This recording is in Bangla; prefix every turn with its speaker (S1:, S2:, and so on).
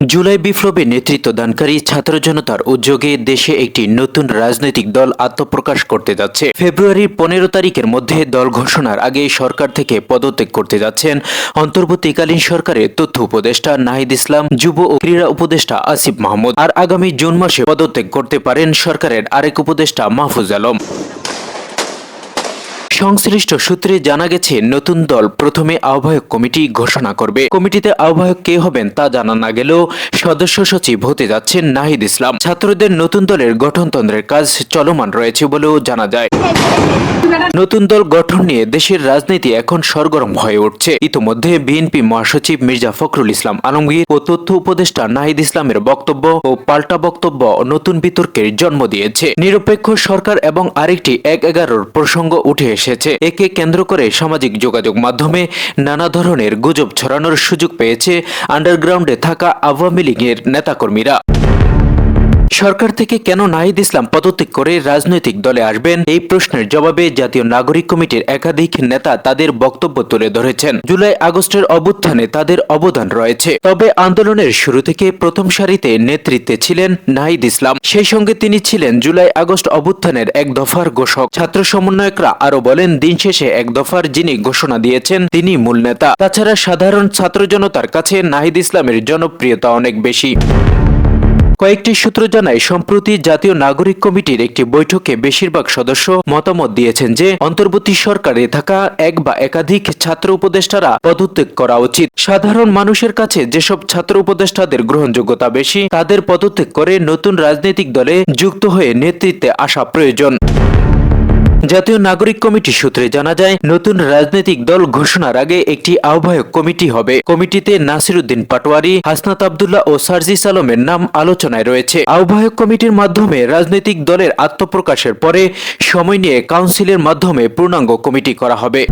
S1: জুলাই বিপ্লবে নেতৃত্বদানকারী ছাত্র জনতার উদ্যোগে দেশে একটি নতুন রাজনৈতিক দল আত্মপ্রকাশ করতে যাচ্ছে। ফেব্রুয়ারির পনেরো তারিখের মধ্যে দল ঘোষণার আগে সরকার থেকে পদত্যাগ করতে যাচ্ছেন অন্তর্বর্তীকালীন সরকারের তথ্য উপদেষ্টা নাহিদ ইসলাম, যুব ও ক্রীড়া উপদেষ্টা আসিফ মাহমুদ। আর আগামী জুন মাসে পদত্যাগ করতে পারেন সরকারের আরেক উপদেষ্টা মাহফুজ আলম। সংশ্লিষ্ট সূত্রে জানা গেছে, নতুন দল প্রথমে আহ্বায়ক কমিটি ঘোষণা করবে। কমিটিতে আহ্বায়ক কে হবেন তা জানা না গেলেও সদস্য সচিব হতে যাচ্ছেন নাহিদ ইসলাম। ছাত্রদের নতুন দলের গঠনতন্ত্রের কাজ চলমান রয়েছে বলেও জানা যায়। নতুন দল গঠন নিয়ে দেশের রাজনীতি এখন সরগরম হয়ে উঠছে। ইতোমধ্যে বিএনপি মহাসচিব মির্জা ফখরুল ইসলাম আলমগীর ও তথ্য উপদেষ্টা নাহিদ ইসলামের বক্তব্য ও পাল্টা বক্তব্য নতুন বিতর্কের জন্ম দিয়েছে। নিরপেক্ষ সরকার এবং আরেকটি এক এগারোর প্রসঙ্গ উঠে এসেছে। একে কেন্দ্র করে সামাজিক যোগাযোগ মাধ্যমে নানা ধরনের গুজব ছড়ানোর সুযোগ পেয়েছে আন্ডারগ্রাউন্ডে থাকা আওয়ামী লীগের নেতাকর্মীরা। সরকার থেকে কেন নাহিদ ইসলাম পদত্যাগ করে রাজনৈতিক দলে আসবেন? এই প্রশ্নের জবাবে জাতীয় নাগরিক কমিটির একাধিক নেতা তাদের বক্তব্য তুলে ধরেছেন। জুলাই আগস্টের অভ্যুত্থানে তাদের অবদান রয়েছে। তবে আন্দোলনের শুরু থেকে প্রথম সারিতে নেতৃত্বে ছিলেন নাহিদ ইসলাম। সেই সঙ্গে তিনি ছিলেন জুলাই আগস্ট অভ্যুত্থানের এক দফার ঘোষক। ছাত্র সমন্বয়করা আরও বলেন, দিন শেষে এক দফার যিনি ঘোষণা দিয়েছেন, তিনি মূল নেতা। তাছাড়া সাধারণ ছাত্র জনতার কাছে নাহিদ ইসলামের জনপ্রিয়তা অনেক বেশি। কয়েকটি সূত্র জানায়, সম্প্রতি জাতীয় নাগরিক কমিটির একটি বৈঠকে বেশিরভাগ সদস্য মতামত দিয়েছেন যে, অন্তর্বর্তী সরকারে থাকা এক বা একাধিক ছাত্র উপদেষ্টারা পদত্যাগ করা উচিত। সাধারণ মানুষের কাছে যেসব ছাত্র উপদেষ্টাদের গ্রহণযোগ্যতা বেশি, তাদের পদত্যাগ করে নতুন রাজনৈতিক দলে যুক্ত হয়ে নেতৃত্বে আসা প্রয়োজন। জাতীয় নাগরিক কমিটি সূত্রে জানা যায়, নতুন রাজনৈতিক দল ঘোষণার আগে একটি আহ্বায়ক কমিটি হবে। কমিটিতে নাসিরুদ্দিন পাটোয়ারি, হাসনাত আবদুল্লাহ ও সার্জিস আলমের নাম আলোচনায় রয়েছে। আহ্বায়ক কমিটির মাধ্যমে রাজনৈতিক দলের আত্মপ্রকাশের পরে সময় নিয়ে কাউন্সিলের মাধ্যমে পূর্ণাঙ্গ কমিটি করা হবে।